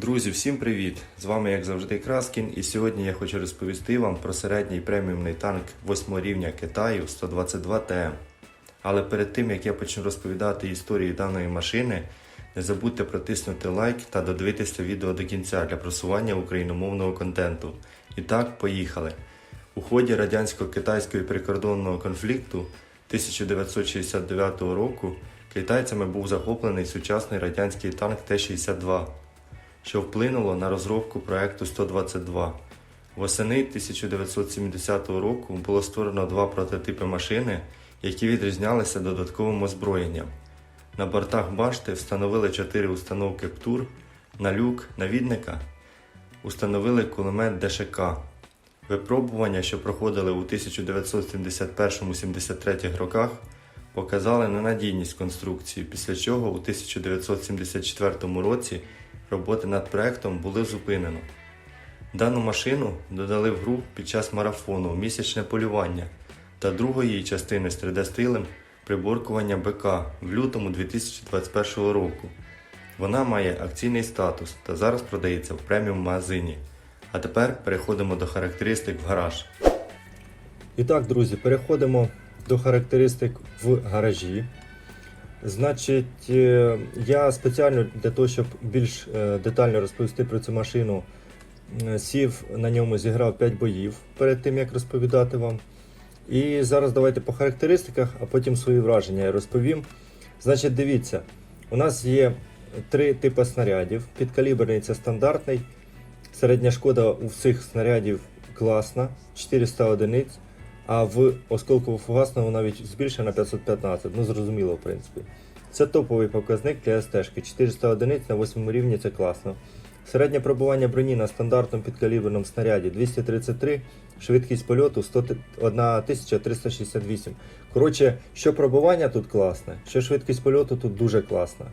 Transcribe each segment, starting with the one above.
Друзі, всім привіт! З вами, як завжди, Краскін, і сьогодні я хочу розповісти вам про середній преміумний танк 8 рівня Китаю 122 ТМ. Але перед тим як я почну розповідати історію даної машини, не забудьте протиснути лайк та додивитися відео до кінця для просування україномовного контенту. І так, поїхали! У ході радянсько-китайського прикордонного конфлікту 1969 року китайцями був захоплений сучасний радянський танк Т-62 що вплинуло на розробку проекту 122. Восени 1970 року було створено два прототипи машини, які відрізнялися додатковим озброєнням. На бортах башти встановили чотири установки ПТУР, на люк навідника установили кулемет ДШК. Випробування, що проходили у 1971-73 роках, показали ненадійність конструкції, після чого у 1974 році роботи над проектом були зупинено. Дану машину додали в гру під час марафону місячне полювання та другої її частини з 3D-стилем приборкування БК в лютому 2021 року. Вона має акційний статус та зараз продається в преміум магазині. А тепер переходимо до характеристик в гараж. І так, друзі, переходимо до характеристик в гаражі. Значить, е, я спеціально для того, щоб більш е, детально розповісти про цю машину, е, сів на ньому, зіграв 5 боїв перед тим, як розповідати вам. І зараз давайте по характеристиках, а потім свої враження я розповім. Значить, дивіться, у нас є три типи снарядів. Підкаліберний це стандартний. Середня шкода у всіх снарядів класна, 400 одиниць. А в осколково-фугасному навіть збільшено на 515, ну зрозуміло, в принципі. Це топовий показник для СТ-шки. 400 одиниць на 8 рівні це класно. Середнє пробування броні на стандартному підкаліберному снаряді 233, швидкість польоту 11368. Коротше, що пробування тут класне, що швидкість польоту тут дуже класна.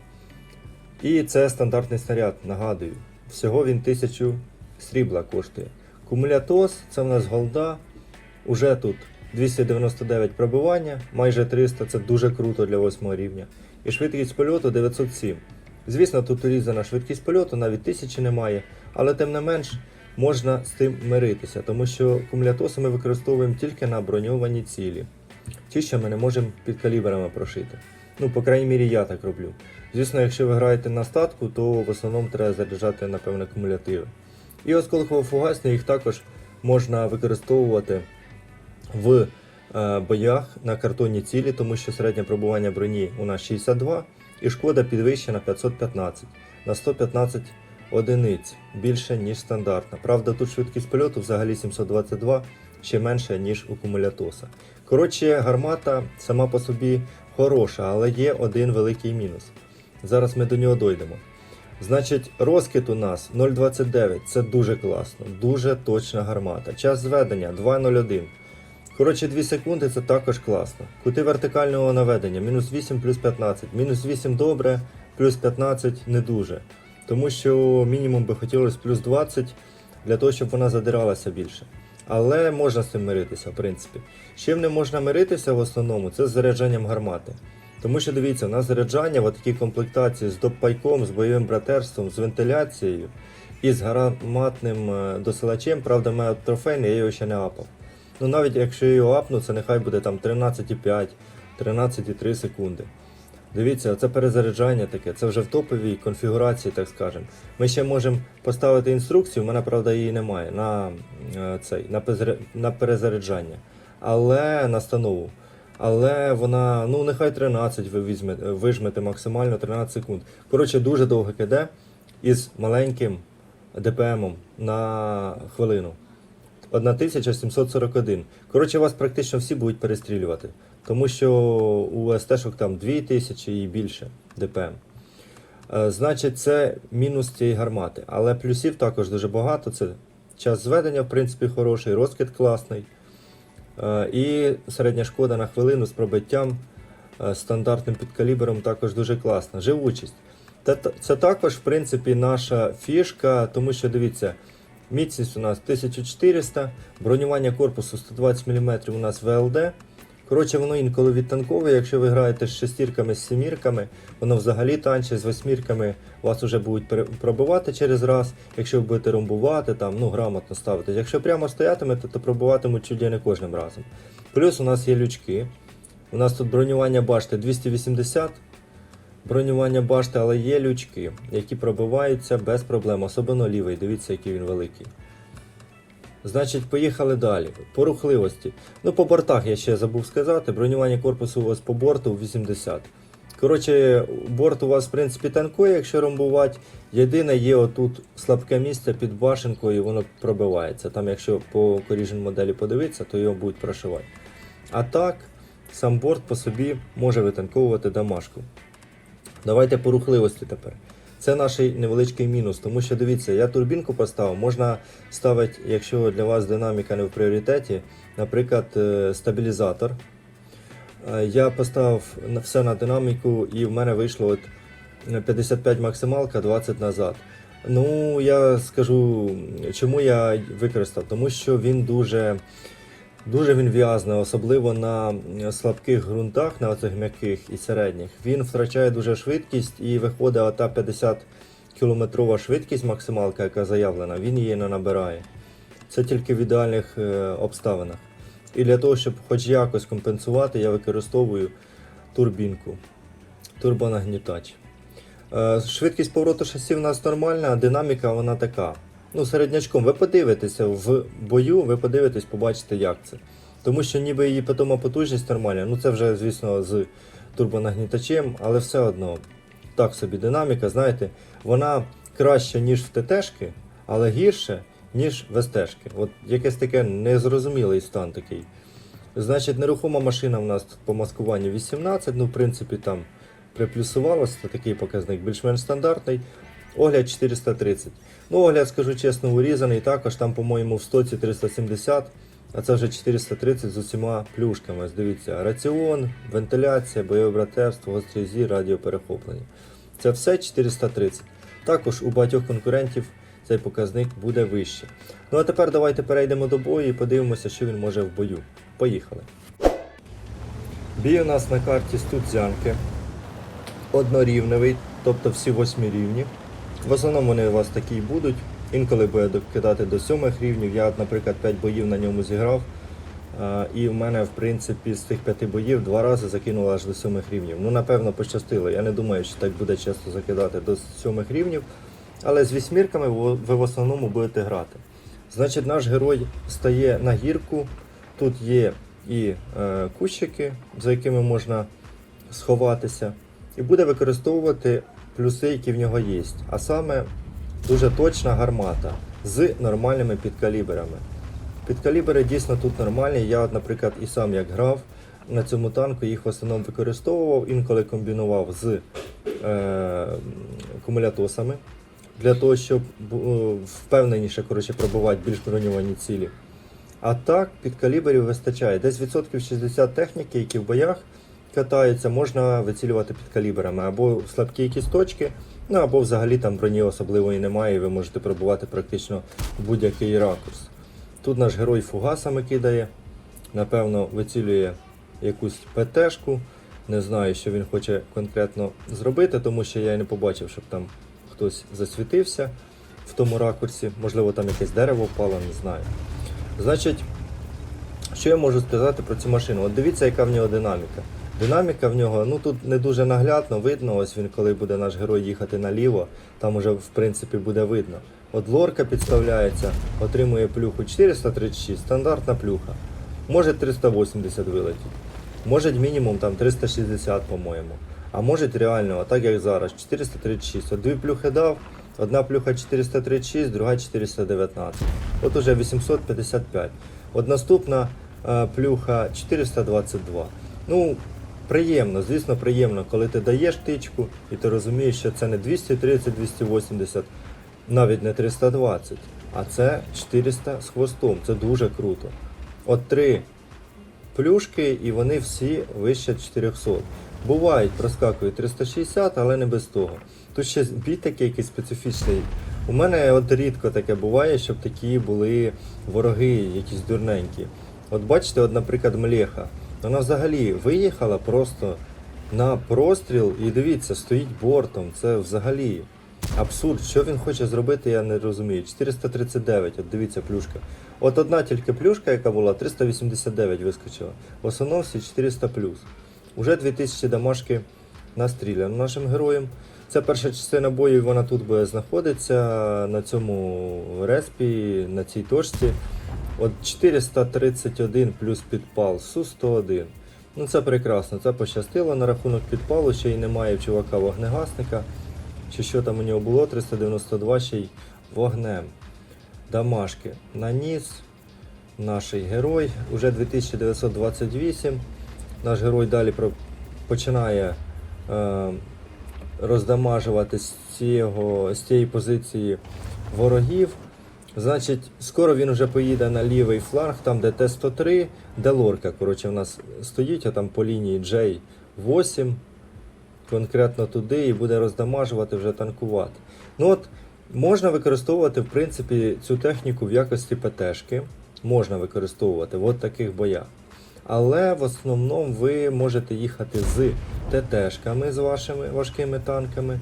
І це стандартний снаряд, нагадую. Всього він 1000 срібла коштує. Кумулятос, це в нас голда. Уже тут 299 пробивання, майже 300, це дуже круто для 8 рівня. І швидкість польоту 907. Звісно, тут урізана швидкість польоту, навіть 1000 немає, але тим не менш можна з тим миритися, тому що кумулятоси ми використовуємо тільки на броньовані цілі. Ті, що ми не можемо під калібрами прошити. Ну, по крайній мірі, я так роблю. Звісно, якщо ви граєте на статку, то в основному треба заряджати, напевно, кумулятиви. І осколково-фугасні їх також можна використовувати в е, боях на картонні цілі, тому що середнє пробування броні у нас 62 і шкода підвищена 515 на 115 одиниць більше, ніж стандартна. Правда, тут швидкість польоту взагалі 722 ще менше, ніж у кумулятоса. Коротше, гармата сама по собі хороша, але є один великий мінус. Зараз ми до нього дойдемо. Значить, розкид у нас 0,29, це дуже класно, дуже точна гармата. Час зведення 2,01. Коротше, 2 секунди це також класно. Кути вертикального наведення мінус 8 плюс 15. Мінус 8 добре, плюс 15 не дуже. Тому що мінімум би хотілося плюс 20 для того, щоб вона задиралася більше. Але можна з цим миритися, в принципі. З чим не можна миритися в основному, це з заряджанням гармати. Тому що дивіться, у нас заряджання в такій комплектації з допайком, з бойовим братерством, з вентиляцією і з гарматним е, досилачем, правда, має трофейний, я його ще не апав. Ну навіть якщо я його апну, це нехай буде там 13,5, 13,3 секунди. Дивіться, це перезаряджання таке, це вже в топовій конфігурації, так скажемо. Ми ще можемо поставити інструкцію, в мене, правда, її немає на, е, цей, на, перезаря- на перезаряджання, але настанову. Але вона, ну нехай 13 ви візьмете, вижмете максимально 13 секунд. Коротше, дуже довго киде із маленьким ДПМом на хвилину. 1741. Коротше, вас практично всі будуть перестрілювати. Тому що у СТ-шок там 2000 і більше ДПМ. Е, Значить, це мінус цієї гармати. Але плюсів також дуже багато. Це час зведення, в принципі, хороший, розкид класний. Е, І середня шкода на хвилину з пробиттям е, стандартним підкалібером також дуже класна. Живучість. Це також, в принципі, наша фішка, тому що дивіться, міцність у нас 1400, бронювання корпусу 120 мм у нас ВЛД. Коротше, воно інколи відтанковує, якщо ви граєте з шестірками, з семірками, воно взагалі танче, з восьмірками вас вже будуть пробивати через раз. Якщо ви будете ромбувати, там, ну, грамотно ставити. Якщо прямо стоятимете, то пробиватимуть чуть не кожним разом. Плюс у нас є лючки. У нас тут бронювання башти 280. Бронювання башти, але є лючки, які пробиваються без проблем, особливо лівий. Дивіться, який він великий. Значить, поїхали далі. По рухливості. Ну, по бортах я ще забув сказати. Бронювання корпусу у вас по борту 80. Коротше, борт у вас, в принципі, танкує, якщо ромбувати. Єдине є отут слабке місце під башенкою, воно пробивається. Там, якщо по коріжен моделі подивитися, то його будуть прошивати. А так, сам борт по собі може витанковувати дамашку. Давайте по рухливості тепер. Це наш невеличкий мінус, тому що дивіться, я турбінку поставив, можна ставити, якщо для вас динаміка не в пріоритеті, наприклад, е, стабілізатор. Е, Я поставив все на динаміку і в мене вийшло от е, 55 максималка, 20 назад. Ну, я скажу, чому я використав, тому що він дуже, дуже він в'язне, особливо на е, слабких ґрунтах, на оцих м'яких і середніх. Він втрачає дуже швидкість і виходить ота 50 кілометрова швидкість максималка, яка заявлена, він її не набирає. Це тільки в ідеальних е, обставинах. І для того, щоб хоч якось компенсувати, я використовую турбінку, турбонагнітач. Е, Швидкість повороту шасі в нас нормальна, а динаміка вона така. Ну, середнячком, ви подивитеся в бою, ви подивитесь, побачите, як це. Тому що ніби її питома потужність нормальна, ну це вже, звісно, з турбонагнітачем, але все одно так собі динаміка, знаєте, вона краща, ніж в ТТшки, але гірше, ніж в СТшки. От якесь таке незрозумілий стан такий. Значить, нерухома машина в нас по маскуванню 18, ну, в принципі, там приплюсувалося, такий показник більш-менш стандартний. Огляд 430. Ну, огляд, скажу чесно, урізаний. Також там, по-моєму, в стоці 370, а це вже 430 з усіма плюшками. Ось Дивіться, раціон, вентиляція, бойове братерство, гострий зір, радіоперехоплення. Це все 430. Також у багатьох конкурентів цей показник буде вище. Ну а тепер давайте перейдемо до бою і подивимося, що він може в бою. Поїхали. Бій у нас на карті студзянки. Однорівневий, тобто всі восьмі рівні. В основному вони у вас такі й будуть. Інколи буде докидати до сьомих рівнів. Я, наприклад, 5 боїв на ньому зіграв. І в мене, в принципі, з тих п'яти боїв два рази закинуло аж до сьомих рівнів. Ну, напевно, пощастило. Я не думаю, що так буде часто закидати до сьомих рівнів. Але з вісьмірками ви ви в основному будете грати. Значить, наш герой стає на гірку. Тут є і е, кущики, за якими можна сховатися, і буде використовувати плюси, які в нього є. А саме дуже точна гармата з нормальними підкаліберами. Підкалібери дійсно тут нормальні. Я, наприклад, і сам як грав на цьому танку, їх в основному використовував, інколи комбінував з е, кумулятосами для того, щоб бу- впевненіше коротше, пробувати більш броньовані цілі. А так, під калібрів вистачає. Десь відсотків 60 техніки, які в боях катаються, можна вицілювати під калібрами. Або слабкі якісь точки, ну або взагалі там броні особливої немає, і ви можете пробувати практично будь-який ракурс. Тут наш герой фугасами кидає, напевно, вицілює якусь ПТшку. Не знаю, що він хоче конкретно зробити, тому що я не побачив, щоб там хтось засвітився в тому ракурсі. Можливо, там якесь дерево впало, не знаю. Значить, що я можу сказати про цю машину? От дивіться, яка в нього динаміка. Динаміка в нього, ну тут не дуже наглядно видно, ось він, коли буде наш герой їхати наліво, там уже в принципі буде видно. От лорка підставляється, отримує плюху 436, стандартна плюха. Може 380 вилетіть. Може мінімум там 360, по-моєму. А може реально, так як зараз, 436. От дві плюхи дав, одна плюха 436, друга 419. От уже 855. От наступна е, плюха 422. Ну, приємно, звісно, приємно, коли ти даєш тичку і ти розумієш, що це не 230-280, навіть не 320, а це 400 з хвостом. Це дуже круто. От три плюшки, і вони всі вище 400. Бувають, проскакують 360, але не без того. Тут ще бій такий якийсь специфічний. У мене от рідко таке буває, щоб такі були вороги, якісь дурненькі. От бачите, от, наприклад, Млеха. Вона взагалі виїхала просто на простріл і дивіться, стоїть бортом. Це взагалі абсурд. Що він хоче зробити, я не розумію. 439, от дивіться плюшка. От одна тільки плюшка, яка була, 389 вискочила. В основному всі 400 плюс. Уже 2000 дамашки настріляно нашим героям. Це перша частина бою, вона тут буде знаходитися на цьому респі, на цій точці. От 431 плюс підпал, Су-101. Ну це прекрасно, це пощастило на рахунок підпалу, ще й немає в чувака вогнегасника. Чи що там у нього було, 392 ще й вогнем. Дамашки наніс. Наш герой. Уже 2928. Наш герой далі починає е, роздамажувати з, цього, з цієї позиції ворогів. Значить, скоро він вже поїде на лівий фланг, там де Т-103, де лорка. Коротше, в нас стоїть а там по лінії J8, конкретно туди, і буде роздамажувати, вже танкувати. Ну от, можна використовувати, в принципі, цю техніку в якості ПТшки. Можна використовувати в от таких боях. Але в основному ви можете їхати з ТТшками, з вашими важкими танками,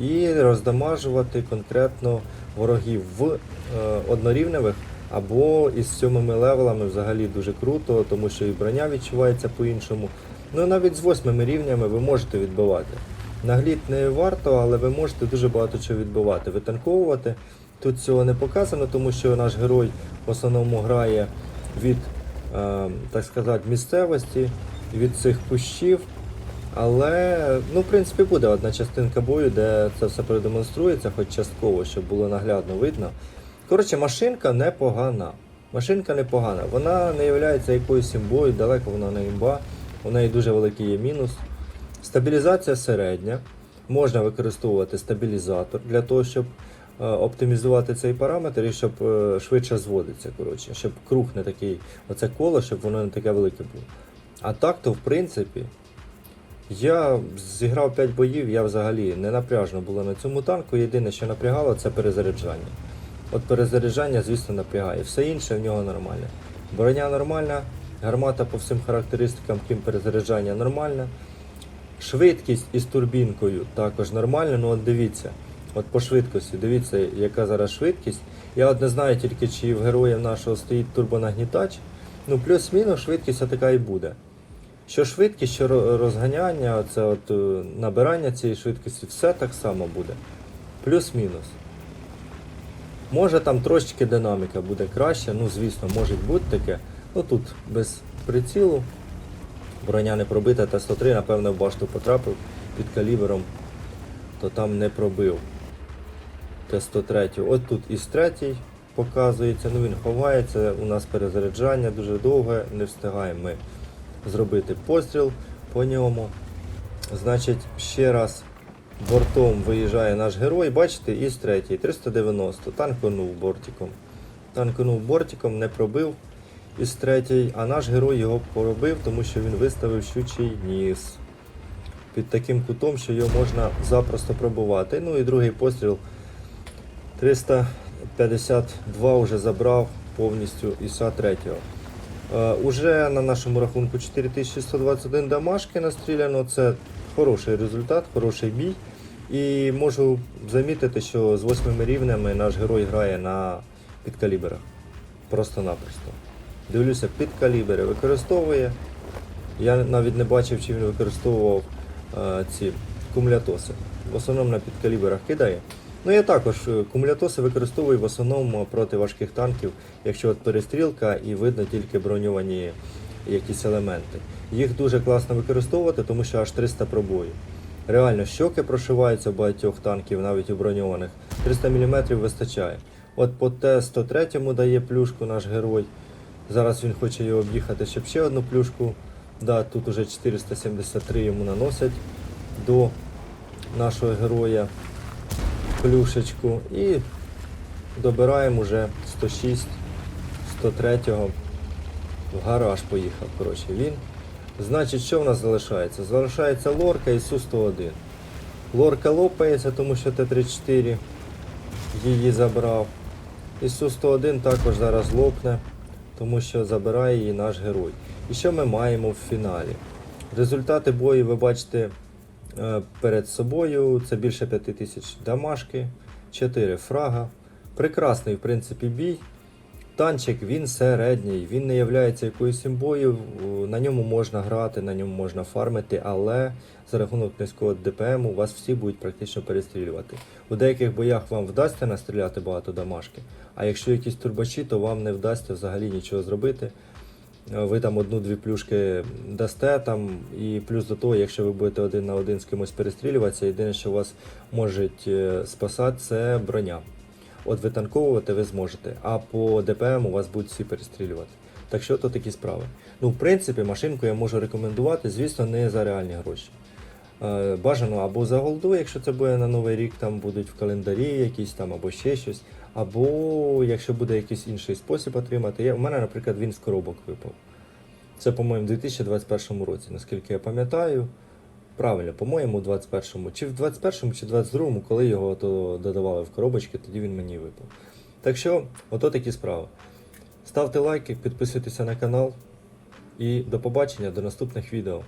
і роздамажувати конкретно ворогів в е, однорівневих або із сьомими левелами взагалі дуже круто, тому що і броня відчувається по-іншому. Ну навіть з восьмими рівнями ви можете відбивати. Нагліт не варто, але ви можете дуже багато чого відбивати. Витанковувати. Тут цього не показано, тому що наш герой в основному грає від, е, так сказати, місцевості, від цих кущів. Але, ну, в принципі, буде одна частинка бою, де це все продемонструється, хоч частково, щоб було наглядно видно. Коротше, машинка непогана. Машинка непогана. Вона не є якоюсь імбою, далеко вона не імба. У неї дуже великий є мінус. Стабілізація середня. Можна використовувати стабілізатор для того, щоб е, оптимізувати цей параметр і щоб е, швидше зводиться. Коротше, щоб круг не такий, оце коло, щоб воно не таке велике було. А так, то в принципі, я зіграв 5 боїв, я взагалі не напряжно було на цьому танку. Єдине, що напрягало, це перезаряджання. От перезаряджання, звісно, напрягає. Все інше в нього нормальне. Броня нормальна, гармата по всім характеристикам, крім перезаряджання, нормальна. Швидкість із турбінкою також нормальна. Ну от дивіться, от по швидкості, дивіться, яка зараз швидкість. Я от не знаю тільки, чи в героя нашого стоїть турбонагнітач. Ну, плюс-мінус швидкість така і буде. Що швидкість, що розганяння, це от е, набирання цієї швидкості, все так само буде. Плюс-мінус. Може там трошечки динаміка буде краще, ну звісно, може бути таке. Ну тут без прицілу. Броня не пробита, Т-103, напевно, в башту потрапив під калібром, то там не пробив. Т-103. От тут із третій показується, ну він ховається, у нас перезаряджання дуже довге, не встигаємо ми зробити постріл по ньому. Значить, ще раз бортом виїжджає наш герой, бачите, із третій, 390. танкнув бортиком. Танкнув бортиком, не пробив із 3, а наш герой його поробив, тому що він виставив щучий ніс. Під таким кутом, що його можна запросто пробувати. Ну і другий постріл 352 вже забрав повністю ІСа 3. Уже на нашому рахунку 4121 дамашки настріляно. Це хороший результат, хороший бій. І можу замітити, що з восьмими рівнями наш герой грає на підкаліберах. Просто-напросто. Дивлюся, підкалібери використовує. Я навіть не бачив, чи він використовував е, ці кумулятоси. В основному на підкаліберах кидає. Ну я також е, кумулятоси використовую в основному проти важких танків, якщо от перестрілка і видно тільки броньовані якісь елементи. Їх дуже класно використовувати, тому що аж 300 пробоїв. Реально, щоки прошиваються у багатьох танків, навіть у броньованих. 300 мм вистачає. От по Т-103 дає плюшку наш герой. Зараз він хоче його об'їхати, щоб ще одну плюшку. Да, тут уже 473 йому наносять до нашого героя плюшечку. І добираємо уже 106, 103-го. В гараж поїхав. Коротше, він. Значить, що в нас залишається? Залишається лорка і Су-101. Лорка лопається, тому що Т-34 її забрав. І Су-101 також зараз лопне, тому що забирає її наш герой. І що ми маємо в фіналі? Результати бою ви бачите перед собою. Це більше 5000 дамашки, 4 фрага. Прекрасний, в принципі, бій. Танчик він середній, він не є якоюсь імбою, на ньому можна грати, на ньому можна фармити, але за рахунок низького ДПМ вас всі будуть практично перестрілювати. У деяких боях вам вдасться настріляти багато дамашки, а якщо якісь турбачі, то вам не вдасться взагалі нічого зробити. Е, Ви там одну-дві плюшки дасте там, і плюс до того, якщо ви будете один на один з кимось перестрілюватися, єдине, що вас може е, спасати, це броня. От витанковувати ви зможете, а по ДПМ у вас будуть всі перестрілювати. Так що то такі справи. Ну, в принципі, машинку я можу рекомендувати, звісно, не за реальні гроші. Е, Бажано або за голду, якщо це буде на новий рік, там будуть в календарі якісь там, або ще щось. Або якщо буде якийсь інший спосіб отримати. Я, у мене, наприклад, він з коробок випав. Це, по-моєму, в 2021 році, наскільки я пам'ятаю. Правильно, по-моєму, у 21-му, чи в 21-му, чи 22-му, коли його то додавали в коробочки, тоді він мені випав. Так що, ото такі справи. Ставте лайки, підписуйтеся на канал і до побачення, до наступних відео.